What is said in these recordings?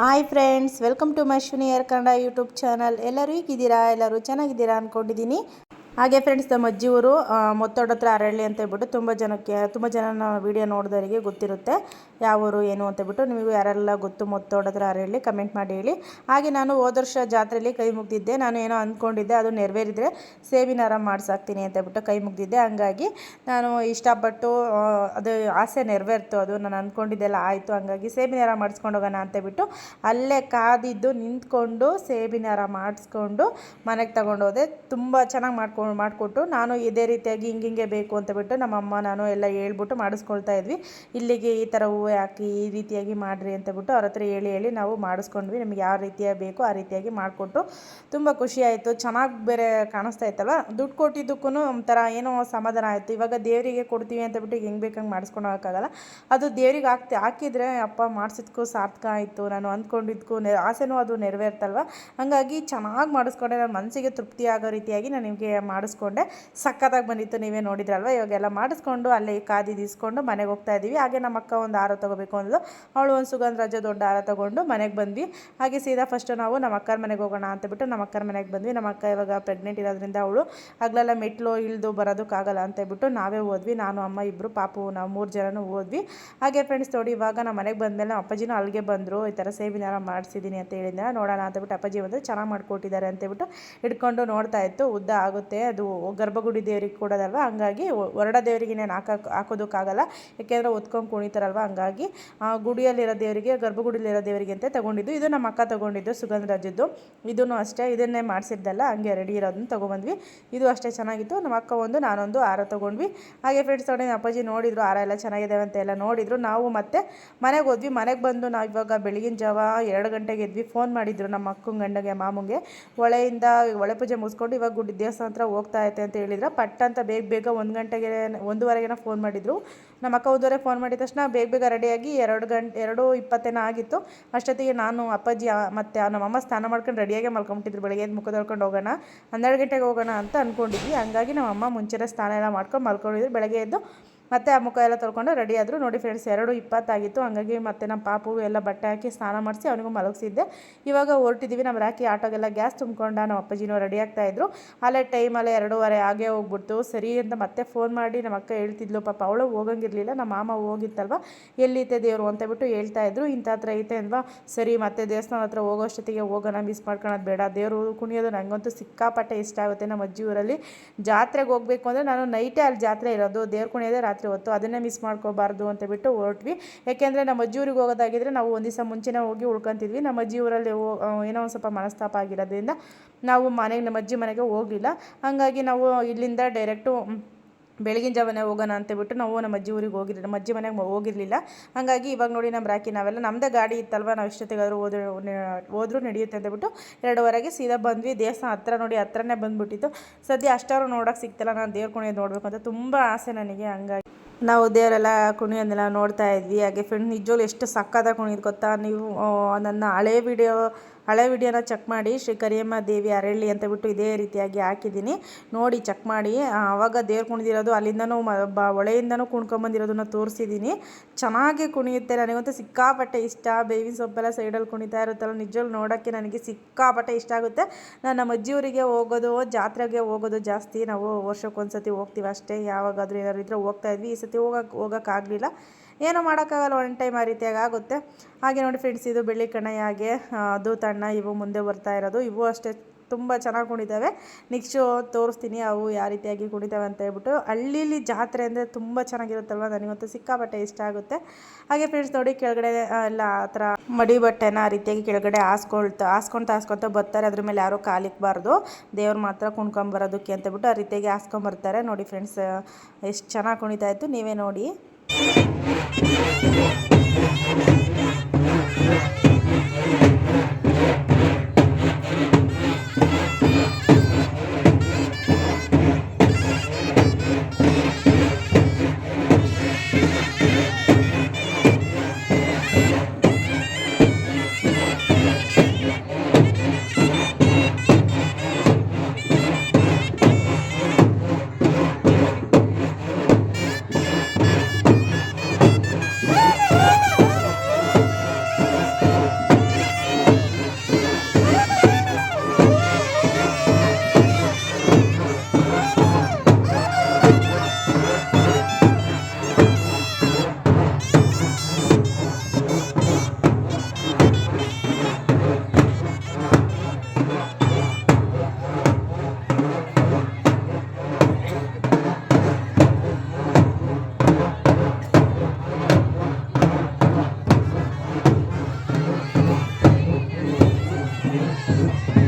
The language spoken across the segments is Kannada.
Hi friends welcome to my air Kannada YouTube channel ಎಲ್ಲರೂ ಹೇಗಿದ್ದೀರಾ? ಎಲ್ಲರೂ ಚೆನ್ನಾಗಿದ್ದೀರಾ ಅಂದ್ಕೊಂಡಿದ್ದೀನಿ ಹಾಗೆ ಫ್ರೆಂಡ್ಸ್ ನಮ್ಮ ಅಜ್ಜಿಯವರು ಮೊತ್ತೋಡ ಹತ್ರ ಅರಳಿ ಅಂತ ಹೇಳ್ಬಿಟ್ಟು ತುಂಬ ಜನಕ್ಕೆ, ತುಂಬ ಜನ ವಿಡಿಯೋ ನೋಡಿದವರಿಗೆ ಗೊತ್ತಿರುತ್ತೆ ಯಾವ ಊರು ಏನು ಅಂತ ಹೇಳ್ಬಿಟ್ಟು ನಿಮಗೂ ಯಾರೆಲ್ಲ ಗೊತ್ತು ಮೊತ್ತೋಡ ಹತ್ರ ಅರಳ್ಳಿ ಕಮೆಂಟ್ ಮಾಡಿ ಹೇಳಿ. ಹಾಗೆ ನಾನು ಹೋದ ವರ್ಷ ಜಾತ್ರೆಯಲ್ಲಿ ಕೈ ಮುಗ್ದಿದ್ದೆ, ನಾನು ಏನೋ ಅಂದ್ಕೊಂಡಿದ್ದೆ, ಅದು ನೆರವೇರಿದ್ರೆ ಸೇವಿನ ಆರಾಮ್ ಮಾಡ್ಸಾಕ್ತೀನಿ ಅಂತ ಹೇಳ್ಬಿಟ್ಟು ಕೈ ಮುಗ್ದಿದ್ದೆ. ಹಂಗಾಗಿ ನಾನು ಇಷ್ಟಪಟ್ಟು ಅದು ಆಸೆ ನೆರವೇರ್ತು, ಅದು ನಾನು ಅಂದ್ಕೊಂಡಿದ್ದೆಲ್ಲ ಆಯಿತು, ಹಂಗಾಗಿ ಸೇಬಿನ ಹಾರ ಮಾಡಿಸ್ಕೊಂಡು ಹೋಗೋಣ ಅಂತ ಬಿಟ್ಟು ಅಲ್ಲೇ ಕಾದಿದ್ದು ನಿಂತ್ಕೊಂಡು ಸೇಬಿನ ಹಾರ ಮಾಡಿಸ್ಕೊಂಡು ಮನೆಗೆ ತಗೊಂಡೋದೆ ತುಂಬ ಚೆನ್ನಾಗಿ ಮಾಡ್ಕೊಂಡು ಮಾಡಿಕೊಟ್ಟು ನಾನು ಇದೇ ರೀತಿಯಾಗಿ ಹಿಂಗಿಂಗೆ ಬೇಕು ಅಂತ ಬಿಟ್ಟು ನಮ್ಮ ಅಮ್ಮ ನಾನು ಎಲ್ಲ ಹೇಳ್ಬಿಟ್ಟು ಮಾಡಿಸ್ಕೊಳ್ತಾ ಇದ್ವಿ. ಇಲ್ಲಿಗೆ ಈ ಥರ ಹೂವು ಹಾಕಿ ಈ ರೀತಿಯಾಗಿ ಮಾಡಿರಿ ಅಂತ ಬಿಟ್ಟು ಅವ್ರ ಹತ್ರ ಹೇಳಿ ಹೇಳಿ ನಾವು ಮಾಡಿಸ್ಕೊಂಡ್ವಿ. ನಮ್ಗೆ ಯಾವ ರೀತಿಯ ಬೇಕು ಆ ರೀತಿಯಾಗಿ ಮಾಡಿಕೊಟ್ಟು ತುಂಬ ಖುಷಿ ಆಯಿತು. ಚೆನ್ನಾಗಿ ಬೇರೆ ಕಾಣಿಸ್ತಾ ಇತ್ತಲ್ಲ ದುಡ್ಡು ಕೊಟ್ಟಿದ್ದಕ್ಕೂ ಒಂಥರ ಏನೋ ಸಮಾಧಾನ ಆಯಿತು. ಇವಾಗ ದೇವರಿಗೆ ಕೊಡ್ತೀವಿ ಅಂತ ಬಿಟ್ಟು ಹೆಂಗೆ ಬೇಕಂಗೆ ಮಾಡಿಸ್ಕೊಂಡು ಹೋಗೋಕ್ಕಾಗಲ್ಲ ಅದು ದೇವ್ರಿಗೆ ಹಾಕ್ತಿ, ಹಾಕಿದರೆ ಅಪ್ಪ ಮಾಡಿಸಿದ್ಕೂ ಸಾರ್ಥಕ ಆಯಿತು. ನಾನು ಅಂದ್ಕೊಂಡಿದ್ದಕ್ಕೂ ನೆ, ಆಸೆನೂ ಅದು ನೆರವೇರ್ತಲ್ವ ಹಾಗಾಗಿ ಚೆನ್ನಾಗಿ ಮಾಡಿಸ್ಕೊಂಡೆ ನನ್ನ ಮನಸ್ಸಿಗೆ ತೃಪ್ತಿ ಆಗೋ ರೀತಿಯಾಗಿ ನಾನು ನಿಮಗೆ ಮಾಡಿಸ್ಕೊಂಡೆ. ಸಖತ್ತಾಗಿ ಬಂದಿತ್ತು, ನೀವೇ ನೋಡಿದ್ರಲ್ವ? ಇವಾಗೆಲ್ಲ ಮಾಡಿಸ್ಕೊಂಡು ಅಲ್ಲೇ ಕಾದಿ ಇಸ್ಕೊಂಡು ಮನೆಗೆ ಹೋಗ್ತಾ ಇದ್ದೀವಿ ಹಾಗೆ ನಮ್ಮ ಅಕ್ಕ ಒಂದು ಹಾರ ತೊಗೋಬೇಕು ಅಂದ್ಲು. ಅವಳು ಒಂದು ಸುಗಂಧರಾಜ ದೊಡ್ಡ ಹಾರ ತೊಗೊಂಡು ಮನೆಗೆ ಬಂದ್ವಿ. ಹಾಗೆ ಸೀದಾ ಫಸ್ಟು ನಾವು ನಮ್ಮ ಅಕ್ಕರ ಮನೆಗೆ ಹೋಗೋಣ ಅಂತ ಬಿಟ್ಟು ನಮ್ಮ ಅಕ್ಕರ ಮನೆಗೆ ಬಂದ್ವಿ. ನಮ್ಮ ಅಕ್ಕ ಇವಾಗ ಪ್ರೆಗ್ನೆಂಟ್ ಇರೋದ್ರಿಂದ ಅವಳು ಹಗಲೆಲ್ಲ ಮೆಟ್ಲು ಇಳಿದು ಬರೋದಕ್ಕಾಗಲ್ಲ ಅಂತ ಬಿಟ್ಟು ನಾವೇ ಹೋದ್ವಿ. ನಾನು, ಅಮ್ಮ ಇಬ್ಬರು ಪಾಪು ನಾವು ಮೂರು ಜನನೂ ಹೋದ್ವಿ. ಹಾಗೆ ಫ್ರೆಂಡ್ಸ್ ನೋಡಿ ಇವಾಗ ನಮ್ಮ ಮನೆಗೆ ಬಂದಮೇಲೆ ನಮ್ಮ ಅಪ್ಪಾಜಿನೂ ಅಲ್ಲಿಗೆ ಬಂದರು. ಈ ಥರ ಸೇವಿನಾರ ಮಾಡಿಸಿದ್ದೀನಿ ಅಂತ ಹೇಳಿದ್ದೆ ನೋಡೋಣ ಅಂತ ಬಿಟ್ಟು ಅಪ್ಪಾಜಿ ಬಂದು ಚೆನ್ನಾಗಿ ಮಾಡಿಕೊಟ್ಟಿದ್ದಾರೆ ಅಂತ ಇಟ್ಕೊಂಡು ಹಿಡ್ಕೊಂಡು ನೋಡ್ತಾ ಇತ್ತು. ಉದ್ದ ಆಗುತ್ತೆ. ಅದು ಗರ್ಭಗುಡಿ ದೇವ್ರಿಗೆ ಕೊಡೋದಲ್ವ? ಹಂಗಾಗಿ ಹೊರಡ ದೇವರಿಗೆ ನಾನು ಹಾಕಕ್ಕೆ ಹಾಕೋದಕ್ಕಾಗಲ್ಲ. ಯಾಕೆಂದರೆ ಒತ್ಕೊಂಡು ಕುಣಿತಾರಲ್ವ? ಹಂಗಾಗಿ ಗುಡಿಯಲ್ಲಿರೋ ದೇವರಿಗೆ, ಗರ್ಭಗುಡಿಯಲ್ಲಿರೋ ದೇವರಿಗೆ ಅಂತ ತಗೊಂಡಿದ್ದು. ಇದು ನಮ್ಮ ಅಕ್ಕ ತಗೊಂಡಿದ್ದು ಸುಗಂಧರಾಜದ್ದು ಇದೂ ಅಷ್ಟೇ, ಇದನ್ನೇ ಮಾಡಿಸಿದ್ದಲ್ಲ ಹಂಗೆ ರೆಡಿ ಇರೋದನ್ನ ತೊಗೊಬಂದ್ವಿ. ಇದು ಅಷ್ಟೇ ಚೆನ್ನಾಗಿತ್ತು. ನಮ್ಮ ಅಕ್ಕ ಒಂದು, ನಾನೊಂದು ಹಾರ ತೊಗೊಂಡ್ವಿ. ಹಾಗೆ ಫ್ರೆಂಡ್ಸ್ ನೋಡಿ, ನಮ್ಮ ಅಪ್ಪಾಜಿ ನೋಡಿದ್ರು, ಹಾರ ಎಲ್ಲ ಚೆನ್ನಾಗಿದ್ದಾವೆ ಅಂತ ಎಲ್ಲ ನೋಡಿದ್ರು. ನಾವು ಮತ್ತೆ ಮನೆಗೆ ಹೋದ್ವಿ. ಮನೆಗೆ ಬಂದು ನಾವು ಇವಾಗ ಬೆಳಗಿನ ಜಾವ ಎರಡು ಗಂಟೆಗೆ ಎದ್ವಿ. ಫೋನ್ ಮಾಡಿದ್ರು ನಮ್ಮ ಅಕ್ಕನ ಗಂಡಗೆ, ಮಾಮುಂಗೆ. ಹೊಳೆಯಿಂದ ಹೊಳೆ ಪೂಜೆ ಮುಗಿಸ್ಕೊಂಡು ಇವಾಗ ಗುಡಿ ದೇವಸ್ಥಾನ ಹತ್ರ ಹೋಗ್ತಾ ಐತೆ ಅಂತ ಹೇಳಿದ್ರೆ. ಪಟ್ ಅಂತ ಬೇಗ ಬೇಗ ಒಂದು ಗಂಟೆಗೆ, ಒಂದೂವರೆಗೆನ ಫೋನ್ ಮಾಡಿದ್ರು. ನಮ್ಮ ಅಕ್ಕ ಒಂದುವರೆ ಫೋನ್ ಮಾಡಿದ ತಕ್ಷಣ ಬೇಗ ಬೇಗ ರೆಡಿಯಾಗಿ ಎರಡು ಗಂಟೆ ಎರಡು ಇಪ್ಪತ್ತೇನೋ ಆಗಿತ್ತು. ಅಷ್ಟೊತ್ತಿಗೆ ನಾನು ಅಪ್ಪಾಜಿ ಮತ್ತು ನಮ್ಮಮ್ಮ ಸ್ನಾನ ಮಾಡ್ಕೊಂಡು ರೆಡಿಯಾಗಿ ಮಲ್ಕೊಂಬಿಟ್ಟಿದ್ರು. ಬೆಳಗ್ಗೆ ಮುಖ ತೊಳ್ಕೊಂಡು ಹೋಗೋಣ, ಹನ್ನೆರಡು ಗಂಟೆಗೆ ಹೋಗೋಣ ಅಂತ ಅಂದ್ಕೊಂಡಿದ್ವಿ ಹಂಗಾಗಿ ನಮ್ಮಮ್ಮ ಮುಂಚೆನೇ ಸ್ನಾನ ಎಲ್ಲ ಮಾಡ್ಕೊಂಡು ಮಲ್ಕೊಂಡಿದ್ರು. ಬೆಳಗ್ಗೆ ಎದ್ದು ಮತ್ತೆ ಆ ಮುಖ ಎಲ್ಲ ತೊಳ್ಕೊಂಡು ರೆಡಿ ಆದರು. ನೋಡಿ ಫ್ರೆಂಡ್ಸ್ ಎರಡು ಇಪ್ಪತ್ತಾಗಿತ್ತು. ಹಂಗಾಗಿ ಮತ್ತೆ ನಮ್ಮ ಪಾಪು ಎಲ್ಲ ಬಟ್ಟೆ ಹಾಕಿ ಸ್ನಾನ ಮಾಡಿಸಿ ಅವನಿಗೂ ಮಲಗಿಸಿದ್ದೆ. ಇವಾಗ ಹೊರಟಿದ್ದೀವಿ ನಮ್ಮ ರಾಕಿ ಆಟೋಗೆಲ್ಲ ಗ್ಯಾಸ್ ತುಂಬ್ಕೊಂಡ ನಮ್ಮ ಅಪ್ಪಾಜಿನೂ ರೆಡಿ ಆಗ್ತಾಯಿದ್ರು ಅಲ್ಲೇ ಟೈಮಲ್ಲೇ ಎರಡೂವರೆ ಆಗೇ ಹೋಗ್ಬಿಡ್ತು. ಸರಿ ಅಂತ ಮತ್ತೆ ಫೋನ್ ಮಾಡಿ ನಮ್ಮ ಅಕ್ಕ ಹೇಳ್ತಿದ್ಲು, ಪಾಪ, ಅವಳು ಹೋಗಂಗಿರಲಿಲ್ಲ. ನಮ್ಮ ಮಾಮ ಹೋಗಿತ್ತಲ್ವ? ಎಲ್ಲಿತ್ತೆ ದೇವರು? ಅಂತ ಬಿಟ್ಟು ಹೇಳ್ತಾ ಇದ್ರು. ಇಂಥ ಹತ್ರ ಐತೆ ಅಲ್ವಾ? ಸರಿ, ಮತ್ತೆ ದೇವಸ್ಥಾನ ಹತ್ರ ಹೋಗೋಷ್ಟೊತ್ತಿಗೆ ಹೋಗೋಣ. ಮಿಸ್ ಮಾಡ್ಕೊಳೋದು ಬೇಡ. ದೇವರು ಕುಣಿಯೋದು ನನಗಂತೂ ಸಿಕ್ಕಾಪಟ್ಟೆ ಇಷ್ಟ ಆಗುತ್ತೆ ನಮ್ಮ ಅಜ್ಜಿ ಊರಲ್ಲಿ. ಜಾತ್ರೆಗೆ ಹೋಗ್ಬೇಕು ಅಂದರೆ ನಾನು ನೈಟೇ ಅಲ್ಲಿ ಜಾತ್ರೆ ಇರೋದು. ದೇವ್ರ ಕುಣಿಯೋದೇ ರಾತ್ರಿ ಹೊತ್ತು ಅದನ್ನೇ ಮಿಸ್ ಮಾಡ್ಕೋಬಾರ್ದು ಅಂತ ಬಿಟ್ಟು ಹೊರಟ್ವಿ. ಯಾಕೆಂದರೆ ನಮ್ಮ ಅಜ್ಜಿ ಊರಿಗೆ ಹೋಗೋದಾಗಿದ್ರೆ ನಾವು ಒಂದು ದಿವಸ ಮುಂಚೆನೇ ಹೋಗಿ ಉಳ್ಕೊತಿದ್ವಿ. ನಮ್ಮ ಅಜ್ಜಿ ಊರಲ್ಲಿ ಏನೋ ಒಂದು ಸ್ವಲ್ಪ ಮನಸ್ತಾಪ ಆಗಿರೋದ್ರಿಂದ ನಾವು ಮನೆಗೆ, ನಮ್ಮ ಅಜ್ಜಿ ಮನೆಗೆ ಹೋಗಲಿಲ್ಲ. ಹಾಗಾಗಿ ನಾವು ಇಲ್ಲಿಂದ ಡೈರೆಕ್ಟು ಬೆಳಗಿನ ಜಾವನೇ ಹೋಗೋಣ ಅಂತೇಳ್ಬಿಟ್ಟು ನಾವು ನಮ್ಮ ಅಜ್ಜಿ ಊರಿಗೆ ಹೋಗಿರಲಿಲ್ಲ ನಮ್ಮ ಅಜ್ಜಿ ಮನೆಗೆ ಹೋಗಿರಲಿಲ್ಲ. ಹಾಗಾಗಿ ಇವಾಗ ನೋಡಿ ನಮ್ಮ ರಾಕಿ ನಾವೆಲ್ಲ ನಮ್ಮದೇ ಗಾಡಿ ಇತ್ತಲ್ವ? ನಾವು ಇಷ್ಟೊತ್ತಿಗಾದರೂ ಹೋದ್ರೆ ಹೋದ್ರೂ ನಡೆಯುತ್ತೆ ಅಂತೇಳ್ಬಿಟ್ಟು ಎರಡುವರೆಗೆ ಸೀದಾ ಬಂದ್ವಿ. ದೇವಸ್ಥಾನ ಹತ್ರ ನೋಡಿ ಹತ್ರನೇ ಬಂದುಬಿಟ್ಟಿತ್ತು. ಸದ್ಯ ಅಷ್ಟಾರು ನೋಡೋಕೆ ಸಿಗ್ತಿಲ್ಲ. ನಾನು ದೇವ್ರ ಕೋಣೆ ನೋಡಬೇಕು ಅಂತ ತುಂಬ ಆಸೆ ನನಗೆ. ಹಂಗಾಗಿ ನಾವು ದೇವರೆಲ್ಲ ಕುಣಿಯೋದನ್ನೆಲ್ಲ ನೋಡ್ತಾ ಇದ್ವಿ. ಹಾಗೆ ಫ್ರೆಂಡ್ ನಿಜವಾಗ್ಲೂ ಎಷ್ಟು ಸಕ್ಕತ್ತಾಗಿ ಕುಣಿಯೋದು ಗೊತ್ತಾ? ನೀವು ನನ್ನ ಹಳೆ ವಿಡಿಯೋ ಹಳೆ ವಿಡಿಯೋನ ಚೆಕ್ ಮಾಡಿ ಶ್ರೀ ಕರಿಯಮ್ಮ ದೇವಿ ಅರಳ್ಳಿ ಅಂತ ಬಿಟ್ಟು ಇದೇ ರೀತಿಯಾಗಿ ಹಾಕಿದ್ದೀನಿ. ನೋಡಿ ಚೆಕ್ ಮಾಡಿ. ಆವಾಗ ದೇವ್ರು ಕುಣಿದಿರೋದು ಅಲ್ಲಿಂದನೂ ಬ, ಒಳೆಯಿಂದನೂ ಕುಣ್ಕೊಂಬಂದಿರೋದನ್ನ ತೋರಿಸಿದ್ದೀನಿ. ಚೆನ್ನಾಗಿ ಕುಣಿಯುತ್ತೆ. ನನಗಂತೂ ಸಿಕ್ಕಾಪಟ್ಟೆ ಇಷ್ಟ. ಬೇವಿನ ಸೊಪ್ಪೆಲ್ಲ ಸೈಡಲ್ಲಿ ಕುಣಿತಾ ಇರುತ್ತಲ್ಲ, ನಿಜವಾಗ್ಲೂ ನೋಡೋಕ್ಕೆ ನನಗೆ ಸಿಕ್ಕಾಪಟ್ಟೆ ಇಷ್ಟ ಆಗುತ್ತೆ. ನಾನು ನಮ್ಮ ಅಜ್ಜಿಯವರಿಗೆ ಹೋಗೋದು, ಜಾತ್ರೆಗೆ ಹೋಗೋದು ಜಾಸ್ತಿ. ನಾವು ವರ್ಷಕ್ಕೊಂದ್ಸತಿ ಹೋಗ್ತೀವಿ ಅಷ್ಟೇ. ಯಾವಾಗಾದರೂ ಏನಾದ್ರು ಹೋಗ್ತಾ ಇದ್ವಿ. ಈ ಸತಿ ಹೋಗಕ್ಕೆ ಹೋಗೋಕ್ಕಾಗಲಿಲ್ಲ ಏನೂ ಮಾಡೋಕ್ಕಾಗಲ್ಲ ಒನ್ ಟೈಮ್ ಆ ರೀತಿಯಾಗಿ ಆಗುತ್ತೆ. ಹಾಗೆ ನೋಡಿ ಫ್ರೆಂಡ್ಸ್ ಇದು ಬೆಳ್ಳಿ ಕಣಾಯಿ ಅದು ತಣ್ಣ, ಇವು ಮುಂದೆ ಬರ್ತಾ ಇರೋದು. ಇವು ಅಷ್ಟೇ ತುಂಬ ಚೆನ್ನಾಗಿ ಕುಣಿತವೆ. ನೆಕ್ಸ್ಟು ತೋರಿಸ್ತೀನಿ ಅವು ಯಾವ ರೀತಿಯಾಗಿ ಕುಣಿತಾವೆ ಅಂತ ಹೇಳ್ಬಿಟ್ಟು. ಹಳ್ಳಿಲಿ ಜಾತ್ರೆ ಅಂದರೆ ತುಂಬ ಚೆನ್ನಾಗಿರುತ್ತಲ್ವ? ನನಗಂತೂ ಸಿಕ್ಕಾಪಟ್ಟೆ ಇಷ್ಟ ಆಗುತ್ತೆ. ಹಾಗೆ ಫ್ರೆಂಡ್ಸ್ ನೋಡಿ ಕೆಳಗಡೆ ಎಲ್ಲ ಆ ಥರ ಮಡಿ ಬಟ್ಟೆನ ಆ ರೀತಿಯಾಗಿ ಕೆಳಗಡೆ ಹಾಸ್ಕೊಳ್ತಾ ಹಾಸ್ಕೊಳ್ತಾ ಹಾಸ್ಕೊಳ್ತಾ ಬರ್ತಾರೆ. ಅದ್ರ ಮೇಲೆ ಯಾರೂ ಕಾಲಿಕ್ಬಾರ್ದು ದೇವ್ರು ಮಾತ್ರ ಕುಣ್ಕೊಂಬರೋದಕ್ಕೆ ಅಂತ ಬಿಟ್ಟು ಆ ರೀತಿಯಾಗಿ ಹಾಸ್ಕೊಂಬರ್ತಾರೆ ನೋಡಿ ಫ್ರೆಂಡ್ಸ್ ಎಷ್ಟು ಚೆನ್ನಾಗಿ ಕುಣಿತಾ ಇತ್ತು. ನೀವೇ ನೋಡಿ. Thank you. Deus.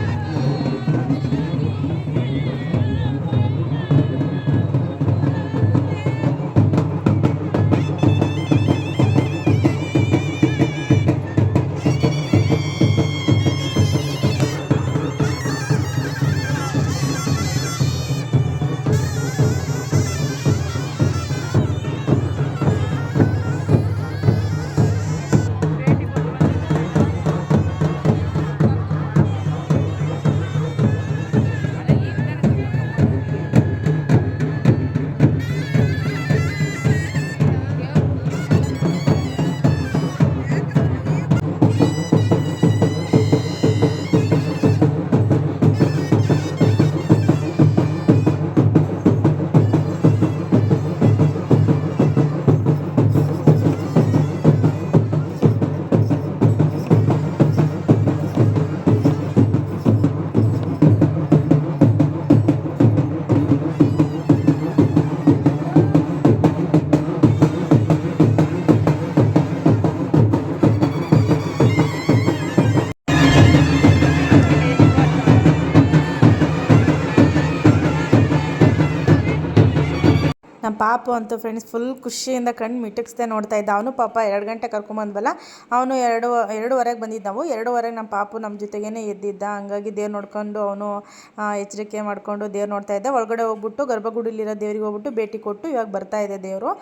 ಪಾಪು ಅಂತೂ ಫ್ರೆಂಡ್ಸ್ ಫುಲ್ ಖುಷಿಯಿಂದ ಕಣ್ಣು ಮಿಟಕ್ಸ್ದೆ ನೋಡ್ತಾ ಇದ್ದ. ಅವನು ಪಾಪ ಎರಡು ಗಂಟೆ ಕರ್ಕೊಂಬಂದ್ವಲ್ಲ, ಅವನು ಎರಡು, ಎರಡೂವರೆಗೆ ಬಂದಿದ್ದ ನಾವು ಎರಡೂವರೆಗೆ ನಮ್ಮ ಪಾಪು ನಮ್ಮ ಜೊತೆಗೇ ಎದ್ದಿದ್ದ. ಹಂಗಾಗಿ ದೇವ್ರು ನೋಡ್ಕೊಂಡು ಅವನು ಎಚ್ಚರಿಕೆ ಮಾಡಿಕೊಂಡು ದೇವ್ರು ನೋಡ್ತಾ ಇದ್ದ. ಒಳಗಡೆ ಹೋಗ್ಬಿಟ್ಟು ಗರ್ಭಗುಡಿಲಿರೋ ದೇವರಿಗೆ ಹೋಗ್ಬಿಟ್ಟು ಭೇಟಿ ಕೊಟ್ಟು ಇವಾಗ ಬರ್ತಾ ಇದೆ ದೇವರು.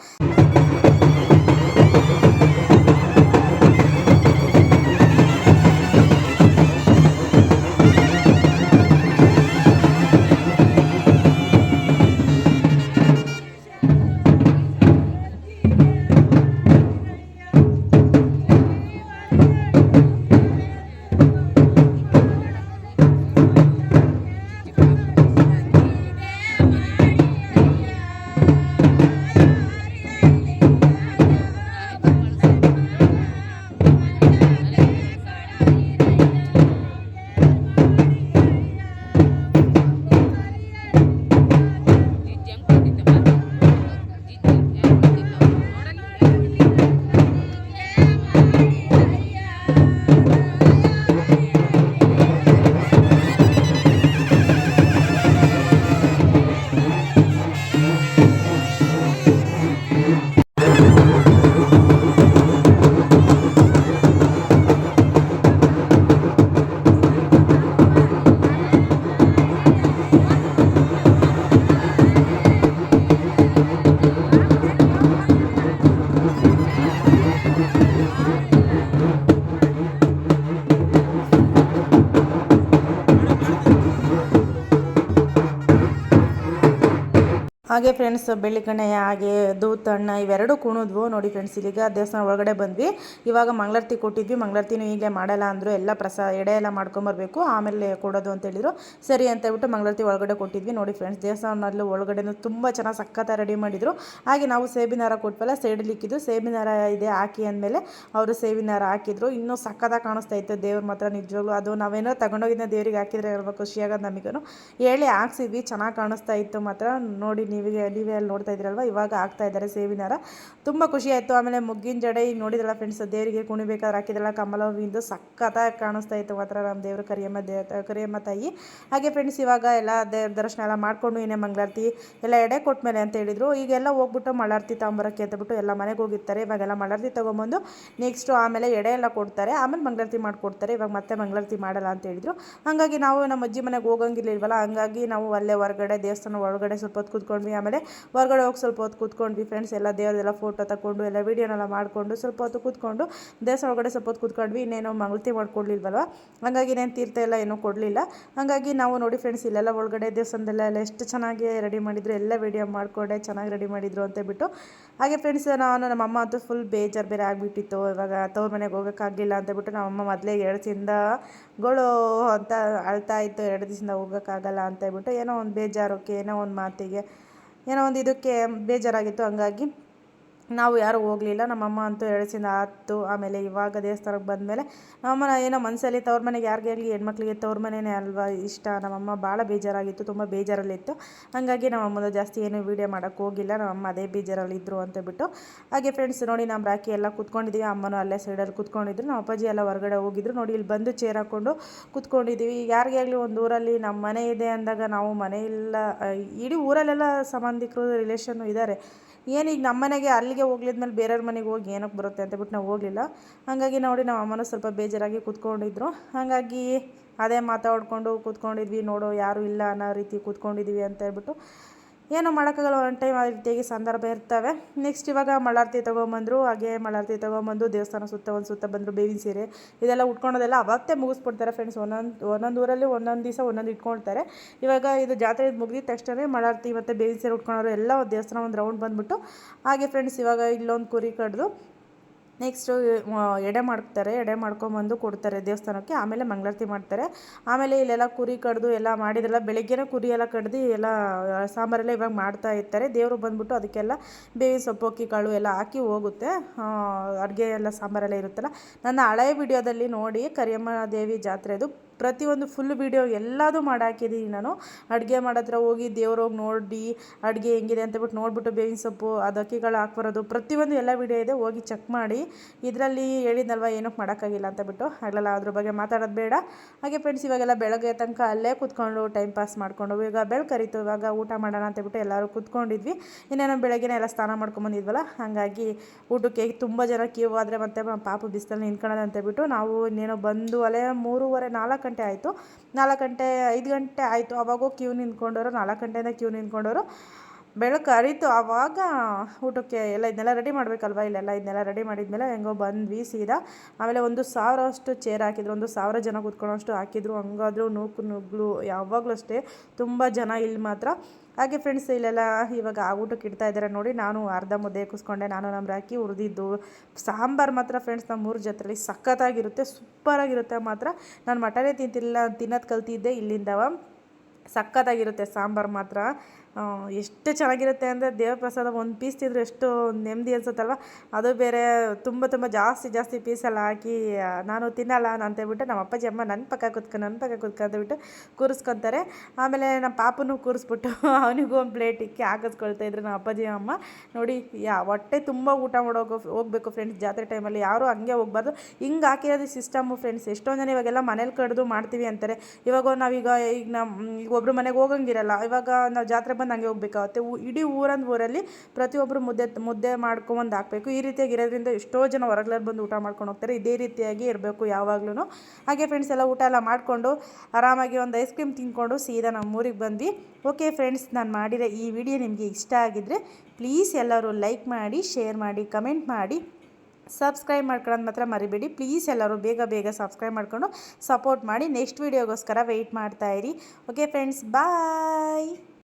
ಹಾಗೆ ಫ್ರೆಂಡ್ಸ್ ಬೆಳ್ಳಿಕಣೆ ಹಾಗೆ ದೂತಣ್ಣ ಇವೆರಡು ಕುಣಿದ್ವು. ನೋಡಿ ಫ್ರೆಂಡ್ಸ್ ಇಲ್ಲಿಗ ದೇವಸ್ಥಾನ ಒಳಗಡೆ ಬಂದ್ವಿ. ಇವಾಗ ಮಂಗಳಾರತಿ ಕೊಟ್ಟಿದ್ವಿ. ಮಂಗಳಾರತಿನೂ ಹೀಗೆ ಮಾಡಲ್ಲ ಅಂದರು ಎಲ್ಲ ಪ್ರಸಾ ಎಡೆ ಎಲ್ಲ ಮಾಡ್ಕೊಂಬರ್ಬೇಕು. ಆಮೇಲೆ ಕೊಡೋದು ಅಂತ ಹೇಳಿದ್ರು. ಸರಿ ಅಂತ ಹೇಳ್ಬಿಟ್ಟು ಮಂಗಳಾರತಿ ಒಳಗಡೆ ಕೊಟ್ಟಿದ್ವಿ. ನೋಡಿ ಫ್ರೆಂಡ್ಸ್ ದೇವಸ್ಥಾನದಲ್ಲಿ ಒಳಗಡೆನೂ ತುಂಬ ಚೆನ್ನಾಗಿ ಸಕ್ಕತ್ತಾ ರೆಡಿ ಮಾಡಿದ್ರು. ಹಾಗೆ ನಾವು ಸೇಬಿನ ಹಾರ ಕೊಟ್ವಲ್ಲ ಸೈಡಲ್ಲಿ ಇಕ್ಕಿದ್ದು ಸೇಬಿನ ಇದೆ ಹಾಕಿ ಅಂದಮೇಲೆ ಅವರು ಸೇಬಿನ ಹಾರ ಹಾಕಿದ್ರು. ಇನ್ನೂ ಸಕ್ಕತ್ತಾಗಿ ಕಾಣಿಸ್ತಾ ಇತ್ತು. ದೇವ್ರ ಮಾತ್ರ ನಿಜವಾಗ್ಲೂ ಅದು ನಾವೇನೋ ತಗೊಂಡೋಗಿದ್ದ ದೇವರಿಗೆ ಹಾಕಿದ್ರೆ ಇರಬೇಕು ಖುಷಿಯಾಗೋದು ನಮಗೂ ಹೇಳಿ ಹಾಕ್ಸಿದ್ವಿ. ಚೆನ್ನಾಗಿ ಕಾಣಿಸ್ತಾ ಇತ್ತು ಮಾತ್ರ. ನೋಡಿ ನೀವೇ ನೀವೇ ಅಲ್ಲಿ ನೋಡ್ತಾ ಇದ್ರಲ್ವ ಇವಾಗ ಆಗ್ತಾ ಇದ್ದಾರೆ ಸೇವಿನಾರ. ತುಂಬ ಖುಷಿ ಆಯಿತು. ಆಮೇಲೆ ಮುಗ್ಗಿನ ಜಡೆ ಈಗ ನೋಡಿದ್ರಲ್ಲ ಫ್ರೆಂಡ್ಸ್ ದೇವರಿಗೆ ಕುಣಿಬೇಕಾದ್ರೆ ಹಾಕಿದ್ರಲ್ಲ ಕಮಲ ಹೂವಿಂದು ಸಖತ್ತಾಗಿ ಕಾಣಿಸ್ತಾ ಇತ್ತು ಮಾತ್ರ ನಮ್ಮ ದೇವರು, ಕರಿಯಮ್ಮ ದೇ, ಕರಿಯಮ್ಮ ತಾಯಿ. ಹಾಗೆ ಫ್ರೆಂಡ್ಸ್ ಇವಾಗ ಎಲ್ಲ ದೇವ್ರ ದರ್ಶನ ಎಲ್ಲ ಮಾಡಿಕೊಂಡು ಏನೇ ಮಂಗಳಾರತಿ ಎಲ್ಲ ಎಡೆ ಕೊಟ್ಮೇಲೆ ಅಂತ ಹೇಳಿದರು. ಈಗೆಲ್ಲ ಹೋಗ್ಬಿಟ್ಟು ಮಳಾರತಿ ತಗೊಂಬರೋಕ್ಕೆ ಅಂತಬಿಟ್ಟು ಎಲ್ಲ ಮನೆಗೆ ಹೋಗಿರ್ತಾರೆ. ಇವಾಗೆಲ್ಲ ಮಳಾರತಿ ತೊಗೊಂಬಂದು ನೆಕ್ಸ್ಟು ಆಮೇಲೆ ಎಡೆ ಎಲ್ಲ ಕೊಡ್ತಾರೆ. ಆಮೇಲೆ ಮಂಗಳಾರತಿ ಮಾಡಿಕೊಡ್ತಾರೆ. ಇವಾಗ ಮತ್ತೆ ಮಂಗಳಾರತಿ ಮಾಡಲ್ಲ ಅಂತ ಹೇಳಿದರು. ಹಾಗಾಗಿ ನಾವು ನಮ್ಮ ಅಜ್ಜಿ ಮನೆಗೆ ಹೋಗಂಗಿರ್ಲಿಲ್ವಲ್ಲ ಹಂಗಾಗಿ ನಾವು ಅಲ್ಲೇ ಹೊರಗಡೆ ದೇವಸ್ಥಾನ ಒಳಗಡೆ ಸ್ವಲ್ಪ ಹೊತ್ತು ಕೂತ್ಕೊಂಡ್ವಿ. ಆಮೇಲೆ ಹೊರಗಡೆ ಹೋಗಿ ಸ್ವಲ್ಪ ಹೊತ್ತು ಕೂತ್ಕೊಂಡ್ವಿ ಫ್ರೆಂಡ್ಸ್ ಎಲ್ಲ ದೇವ್ರದೆಲ್ಲ ಫೋಟೋ ತಗೊಂಡು ಎಲ್ಲ ವೀಡಿಯೋನೆಲ್ಲ ಮಾಡಿಕೊಂಡು ಸ್ವಲ್ಪ ಹೊತ್ತು ಕೂತ್ಕೊಂಡು ದೇವಸ್ಥಾನ ಒಳಗಡೆ ಸ್ವಲ್ಪ ಹೊತ್ತು ಕೂತ್ಕೊಂಡ್ವಿ. ಇನ್ನೇನೋ ಮಂಗಳತಿ ಮಾಡ್ಕೊಡ್ಲಿಲ್ವಲ್ವ? ಹಾಗಾಗಿ ಇನ್ನೇನು ತೀರ್ಥ ಎಲ್ಲ ಏನೂ ಕೊಡಲಿಲ್ಲ. ಹಾಗಾಗಿ ನಾವು ನೋಡಿ ಫ್ರೆಂಡ್ಸ್ ಇಲ್ಲೆಲ್ಲ ಒಳಗಡೆ ದೇವಸ್ಥಾನದಲ್ಲ ಎಲ್ಲ ಎಷ್ಟು ಚೆನ್ನಾಗಿ ರೆಡಿ ಮಾಡಿದ್ರು, ಎಲ್ಲ ವೀಡಿಯೋ ಮಾಡಿಕೊಂಡೆ, ಚೆನ್ನಾಗಿ ರೆಡಿ ಮಾಡಿದ್ರು ಅಂತ ಬಿಟ್ಟು. ಹಾಗೆ ಫ್ರೆಂಡ್ಸ್ ನಾನು ನಮ್ಮ ಅಮ್ಮ ಅಂತೂ ಫುಲ್ ಬೇಜಾರು ಬೇರೆ ಆಗಿಬಿಟ್ಟಿತ್ತು. ಇವಾಗ ತವ್ರ ಮನೆಗೆ ಹೋಗೋಕ್ಕಾಗಲಿಲ್ಲ ಅಂತ ಬಿಟ್ಟು ನಮ್ಮಮ್ಮ ಮೊದಲೇ ಎರಡು ದಿನದ ಅಂತ ಅಳ್ತಾ ಇತ್ತು, ಎರಡು ದಿವಸದಿಂದ ಹೋಗೋಕ್ಕಾಗಲ್ಲ ಅಂತ ಹೇಳ್ಬಿಟ್ಟು ಏನೋ ಒಂದು ಬೇಜಾರೋಕೆ ಏನೋ ಒಂದು ಮಾತಿಗೆ ಏನೋ ಒಂದು ಇದಕ್ಕೆ ಬೇಜಾರಾಗಿತ್ತು ಹಂಗಾಗಿ ನಾವು ಯಾರೂ ಹೋಗಲಿಲ್ಲ. ನಮ್ಮಮ್ಮ ಅಂತೂ ಎಳಸಿಂದ ಆತು. ಆಮೇಲೆ ಇವಾಗ ದೇವಸ್ಥಾನಕ್ಕೆ ಬಂದಮೇಲೆ ನಮ್ಮಮ್ಮ ಏನೋ ಮನಸ್ಸಲ್ಲಿ ತವ್ರ ಮನೆಗೆ ಯಾರಿಗೆ ಆಗಲಿ ಹೆಣ್ಮಕ್ಳಿಗೆ ತವ್ರ ಮನೆಯೇ ಅಲ್ವಾ ಇಷ್ಟ. ನಮ್ಮಮ್ಮ ಭಾಳ ಬೇಜಾರಾಗಿತ್ತು, ತುಂಬ ಬೇಜಾರಲ್ಲಿತ್ತು. ಹಾಗಾಗಿ ನಮ್ಮಮ್ಮನ ಜಾಸ್ತಿ ಏನು ವೀಡಿಯೋ ಮಾಡೋಕ್ಕೆ ಹೋಗಿಲ್ಲ. ನಮ್ಮಮ್ಮ ಅದೇ ಬೇಜಾರಲ್ಲಿ ಇದ್ದರು ಅಂತ ಬಿಟ್ಟು. ಹಾಗೆ ಫ್ರೆಂಡ್ಸ್ ನೋಡಿ ನಮ್ಮ ರಾಕಿ ಎಲ್ಲ ಕೂತ್ಕೊಂಡಿದ್ದೀವಿ ಅಮ್ಮನೂ ಅಲ್ಲೇ ಸೈಡಲ್ಲಿ ಕೂತ್ಕೊಂಡಿದ್ರು. ನಮ್ಮ ಅಪ್ಪಾಜಿ ಎಲ್ಲ ಹೊರಗಡೆ ಹೋಗಿದ್ರು. ನೋಡಿ ಇಲ್ಲಿ ಬಂದು ಚೇರ್ ಹಾಕ್ಕೊಂಡು ಕೂತ್ಕೊಂಡಿದ್ದೀವಿ ಯಾರಿಗೆ ಆಗಲಿ ಒಂದು ಊರಲ್ಲಿ ನಮ್ಮ ಮನೆ ಇದೆ ಅಂದಾಗ ನಾವು ಮನೆ ಇಲ್ಲ, ಇಡೀ ಊರಲ್ಲೆಲ್ಲ ಸಂಬಂಧಿಕರು ರಿಲೇಷನ್ನು ಇದ್ದಾರೆ ಏನೀಗ ನಮ್ಮ ಮನೆಗೆ ಅಲ್ಲಿಗೆ ಹೋಗ್ಲಿದ್ಮೇಲೆ ಬೇರೆಯವ್ರ ಮನೆಗೆ ಹೋಗಿ ಏನಕ್ಕೆ ಬರುತ್ತೆ ಅಂತ ಬಿಟ್ಟು ನಾವು ಹೋಗಲಿಲ್ಲ. ಹಾಗಾಗಿ ನೋಡಿ ನಮ್ಮ ಅಮ್ಮನೂ ಸ್ವಲ್ಪ ಬೇಜಾರಾಗಿ ಕೂತ್ಕೊಂಡಿದ್ರು. ಹಾಗಾಗಿ ಅದೇ ಮಾತಾಡ್ಕೊಂಡು ಕೂತ್ಕೊಂಡಿದ್ವಿ, ನೋಡೋ ಯಾರೂ ಇಲ್ಲ ಅನ್ನೋ ರೀತಿ ಕೂತ್ಕೊಂಡಿದ್ವಿ ಅಂತ ಹೇಳ್ಬಿಟ್ಟು ಏನೂ ಮಾಡೋಕ್ಕಾಗಲ್ಲ ಒಂದು ಟೈಮ್ ಆ ರೀತಿಯಾಗಿ ಸಂದರ್ಭ ಇರ್ತವೆ. ನೆಕ್ಸ್ಟ್ ಇವಾಗ ಮಳಾರ್ತಿ ತೊಗೊಂಬಂದರು, ಹಾಗೆ ಮಳಾರ್ತಿ ತೊಗೊಂಬಂದು ದೇವಸ್ಥಾನ ಸುತ್ತ ಒಂದು ಸುತ್ತ ಬಂದರು, ಬೇವಿನ ಸೀರೆ. ಇದೆಲ್ಲ ಉಟ್ಕೊಳೋದೆಲ್ಲ ಅವತ್ತೇ ಮುಗಿಸ್ಬಿಡ್ತಾರೆ ಫ್ರೆಂಡ್ಸ್ ಒಂದೊಂದು ಒಂದೊಂದು ಊರಲ್ಲಿ ಒಂದೊಂದು ದಿವಸ ಒಂದೊಂದು ಇಟ್ಕೊಳ್ತಾರೆ. ಇವಾಗ ಇದು ಜಾತ್ರೆ ಮುಗಿದ ತಕ್ಷಣವೇ ಮಳಾರ್ತಿ ಮತ್ತು ಬೇವಿನ ಸೀರೆ ಉಟ್ಕೊಳೋರು ಎಲ್ಲ ದೇವಸ್ಥಾನ ಒಂದು ರೌಂಡ್ ಬಂದುಬಿಟ್ಟು, ಹಾಗೆ ಫ್ರೆಂಡ್ಸ್ ಇವಾಗ ಇಲ್ಲೊಂದು ಕುರಿ ಕಡ್ದು ನೆಕ್ಸ್ಟು ಎಡೆ ಮಾಡ್ತಾರೆ, ಎಡೆ ಮಾಡ್ಕೊಂಬಂದು ಕೊಡ್ತಾರೆ ದೇವಸ್ಥಾನಕ್ಕೆ, ಆಮೇಲೆ ಮಂಗಳಾರತಿ ಮಾಡ್ತಾರೆ. ಆಮೇಲೆ ಇಲ್ಲೆಲ್ಲ ಕುರಿ ಕಡ್ದು ಎಲ್ಲ ಮಾಡಿದ್ರಲ್ಲ ಬೆಳಗ್ಗೆನೇ ಕುರಿ ಎಲ್ಲ ಕಡ್ದು ಎಲ್ಲ ಸಾಂಬಾರೆಲ್ಲ ಇವಾಗ ಮಾಡ್ತಾ ಇರ್ತಾರೆ. ದೇವರು ಬಂದ್ಬಿಟ್ಟು ಅದಕ್ಕೆಲ್ಲ ಬೇವಿ ಸೊಪ್ಪು, ಅಕ್ಕಿ, ಕಾಳು ಎಲ್ಲ ಹಾಕಿ ಹೋಗುತ್ತೆ. ಅಡುಗೆ ಎಲ್ಲ ಸಾಂಬಾರೆಲ್ಲ ಇರುತ್ತಲ್ಲ. ನನ್ನ ಹಳೆಯ ವಿಡಿಯೋದಲ್ಲಿ ನೋಡಿ ಕರಿಯಮ್ಮ ದೇವಿ ಜಾತ್ರೆದು ಪ್ರತಿಯೊಂದು ಫುಲ್ ವೀಡಿಯೋ ಎಲ್ಲದೂ ಮಾಡಾಕಿದ್ದೀನಿ ನಾನು. ಅಡುಗೆ ಮಾಡೋತ್ರ ಹೋಗಿ ದೇವ್ರೋಗಿ ನೋಡಿ, ಅಡುಗೆ ಹೆಂಗಿದೆ ಅಂತಬಿಟ್ಟು ನೋಡಿಬಿಟ್ಟು ಬೇವಿನ ಸೊಪ್ಪು, ಅದು ಅಕ್ಕಿಗಳು ಹಾಕ್ಬರೋದು ಪ್ರತಿಯೊಂದು ಎಲ್ಲ ವೀಡಿಯೋ ಇದೆ, ಹೋಗಿ ಚೆಕ್ ಮಾಡಿ. ಇದರಲ್ಲಿ ಹೇಳಿದ್ನಲ್ವ ಏನಕ್ಕೆ ಮಾಡೋಕ್ಕಾಗಿಲ್ಲ ಅಂತ ಬಿಟ್ಟು. ಆಗಲಲ್ಲ ಅದ್ರ ಬಗ್ಗೆ ಮಾತಾಡೋದು ಬೇಡ. ಹಾಗೆ ಫ್ರೆಂಡ್ಸ್ ಇವಾಗೆಲ್ಲ ಬೆಳಗ್ಗೆ ತನಕ ಅಲ್ಲೇ ಕೂತ್ಕೊಂಡು ಟೈಮ್ ಪಾಸ್ ಮಾಡಿಕೊಂಡು ಈಗ ಬೆಳಕರಿತು ಇವಾಗ ಊಟ ಮಾಡೋಣ ಅಂತಬಿಟ್ಟು ಎಲ್ಲರೂ ಕೂತ್ಕೊಂಡಿದ್ವಿ. ಇನ್ನೇನೋ ಬೆಳಗ್ಗೆನೇ ಎಲ್ಲ ಸ್ನಾನ ಮಾಡ್ಕೊಂಬಂದಿದ್ವಲ್ಲ ಹಾಗಾಗಿ ಊಟಕ್ಕೆ ತುಂಬ ಜನ ಕ್ಯೂ ಆದರೆ ಮತ್ತೆ ಪಾಪು ಬಿಸಿಲಲ್ಲಿ ನಿಂತ್ಕೊಳ್ಳೋದು ಅಂತೇಳ್ಬಿಟ್ಟು ನಾವು ಇನ್ನೇನೋ ಬಂದು ಅಲ್ಲೇ ಮೂರುವರೆ ನಾಲ್ಕು ಗಂಟೆ ಆಯಿತು. ನಾಲ್ಕು ಗಂಟೆ ಐದು ಗಂಟೆ ಆಯಿತು. ಅವಾಗೂ ಕ್ಯೂ ನಿಂತ್ಕೊಂಡವರು ನಾಲ್ಕು ಗಂಟೆಯಿಂದ ಕ್ಯೂ ನಿಂತ್ಕೊಂಡವರು. ಬೆಳಕು ಅರಿತು ಆವಾಗ ಊಟಕ್ಕೆ ಎಲ್ಲ ಇದನ್ನೆಲ್ಲ ರೆಡಿ ಮಾಡಬೇಕಲ್ವ? ಇಲ್ಲೆಲ್ಲ ಇದನ್ನೆಲ್ಲ ರೆಡಿ ಮಾಡಿದ್ಮೇಲೆ ಹೆಂಗೋ ಬಂದ್ವಿ ಸೀದಾ ಆಮೇಲೆ ಒಂದು ಸಾವಿರ ಅಷ್ಟು ಚೇರ್ ಹಾಕಿದ್ರು, ಒಂದು ಸಾವಿರ ಜನ ಕೂತ್ಕೊಳ್ಳೋಷ್ಟು ಹಾಕಿದ್ರು. ಹಂಗಾದ್ರೂ ನೂಕು ನುಗ್ಲು, ಯಾವಾಗಲೂ ಅಷ್ಟೇ ತುಂಬ ಜನ ಇಲ್ಲಿ ಮಾತ್ರ. ಹಾಗೆ ಫ್ರೆಂಡ್ಸ್ ಇಲ್ಲೆಲ್ಲ ಇವಾಗ ಆ ಊಟಕ್ಕೆ ಇಡ್ತಾ ಇದ್ದಾರೆ ನೋಡಿ, ನಾನು ಅರ್ಧ ಮುದ್ದೆ ಕೂಸ್ಕೊಂಡೆ ನಾನು ನಮ್ಮ ರಾಕಿ ಹುರಿದಿದ್ದು. ಸಾಂಬಾರು ಮಾತ್ರ ಫ್ರೆಂಡ್ಸ್ ನಮ್ಮ ಮೂರು ಜೊತೆಲಿ ಸಖತ್ತಾಗಿರುತ್ತೆ, ಸೂಪರಾಗಿರುತ್ತೆ ಮಾತ್ರ. ನಾನು ಮಟನೇ ತಿಂತಿಲ್ಲ ತಿನ್ನೋದು ಕಲ್ತಿದ್ದೆ ಇಲ್ಲಿಂದವ. ಸಖತ್ತಾಗಿರುತ್ತೆ ಸಾಂಬಾರು ಮಾತ್ರ. ಎಷ್ಟು ಚೆನ್ನಾಗಿರುತ್ತೆ ಅಂದರೆ ದೇವ್ರ ಪ್ರಸಾದ ಒಂದು ಪೀಸ್ ತಿಂದರೆ ಎಷ್ಟು ನೆಮ್ಮದಿ ಅನ್ಸುತ್ತಲ್ವ? ಅದು ಬೇರೆ ತುಂಬ ತುಂಬ ಜಾಸ್ತಿ ಜಾಸ್ತಿ ಪೀಸೆಲ್ಲ ಹಾಕಿ ನಾನು ತಿನ್ನಲ್ಲ ಅಂತೇಳ್ಬಿಟ್ಟು ನಮ್ಮ ಅಪ್ಪಾಜಿ, ಅಮ್ಮ ನನ್ನ ಪಕ್ಕ ಕುತ್ಕೊ, ನನ್ನ ಪಕ್ಕ ಕುತ್ಕೊಂಡ್ಬಿಟ್ಟು ಕೂರಿಸ್ಕೊತಾರೆ. ಆಮೇಲೆ ನಮ್ಮ ಪಾಪನೂ ಕೂರಿಸ್ಬಿಟ್ಟು ಅವನಿಗೂ ಒಂದು ಪ್ಲೇಟ್ ಇಕ್ಕಿ ಹಾಕಿಸ್ಕೊಳ್ತಾ ಇದ್ರು ನಮ್ಮ ಅಪ್ಪಾಜಿ, ಅಮ್ಮ. ನೋಡಿ, ಯಾ, ಹೊಟ್ಟೆ ತುಂಬ ಊಟ ಮಾಡೋಕೆ, ಹೋಗ್ಬೇಕು ಫ್ರೆಂಡ್ಸ್ ಜಾತ್ರೆ ಟೈಮಲ್ಲಿ ಯಾರೂ ಹಂಗೆ ಹೋಗ್ಬಾರ್ದು. ಹಿಂಗೆ ಹಾಕಿರೋದು ಸಿಸ್ಟಮು ಫ್ರೆಂಡ್ಸ್ ಎಷ್ಟೊಂದು ಜನ ಇವಾಗೆಲ್ಲ ಮನೇಲಿ ಕಡ್ದು ಮಾಡ್ತೀವಿ ಅಂತಾರೆ. ಇವಾಗ ನಾವೀಗ ಈಗ ನಮ್ಮ ಒಬ್ರು ಮನೆಗೆ ಹೋಗಂಗಿರಲ್ಲ. ಇವಾಗ ನಾವು ಜಾತ್ರೆ ಬಂದು ಹಂಗೆ ಹೋಗ್ಬೇಕಾಗುತ್ತೆ ಇಡೀ ಊರಂದು ಊರಲ್ಲಿ ಪ್ರತಿಯೊಬ್ಬರು ಮುದ್ದೆ ಮುದ್ದೆ ಮಾಡ್ಕೊಂಬಂದು ಹಾಕಬೇಕು. ಈ ರೀತಿಯಾಗಿ ಇರೋದ್ರಿಂದ ಎಷ್ಟೋ ಜನ ಹೊರಗ್ಲಲ್ಲಿ ಬಂದು ಊಟ ಮಾಡ್ಕೊಂಡು ಹೋಗ್ತಾರೆ. ಇದೇ ರೀತಿಯಾಗಿ ಇರಬೇಕು ಯಾವಾಗ್ಲೂ ಹಾಗೆ ಫ್ರೆಂಡ್ಸ್ ಎಲ್ಲ ಊಟ ಎಲ್ಲ ಮಾಡಿಕೊಂಡು ಆರಾಮಾಗಿ ಒಂದು ಐಸ್ ಕ್ರೀಮ್ ತಿನ್ಕೊಂಡು ಸೀದಾ ನಮ್ಮ ಊರಿಗೆ ಬಂದ್ವಿ. ಓಕೆ ಫ್ರೆಂಡ್ಸ್ ನಾನು ಮಾಡಿರೋ ಈ ವಿಡಿಯೋ ನಿಮಗೆ ಇಷ್ಟ ಆಗಿದ್ದರೆ ಪ್ಲೀಸ್ ಎಲ್ಲರೂ ಲೈಕ್ ಮಾಡಿ ಶೇರ್ ಮಾಡಿ ಕಮೆಂಟ್ ಮಾಡಿ. ಸಬ್ಸ್ಕ್ರೈಬ್ ಮಾಡ್ಕೊಳ್ಳೋದು ಮಾತ್ರ ಮರಿಬೇಡಿ. ಪ್ಲೀಸ್ ಎಲ್ಲರೂ ಬೇಗ ಬೇಗ ಸಬ್ಸ್ಕ್ರೈಬ್ ಮಾಡ್ಕೊಂಡು ಸಪೋರ್ಟ್ ಮಾಡಿ. ನೆಕ್ಸ್ಟ್ ವೀಡಿಯೋಗೋಸ್ಕರ ವೆಯ್ಟ್ ಮಾಡ್ತಾಯಿರಿ ಓಕೆ ಫ್ರೆಂಡ್ಸ್ ಬಾಯ್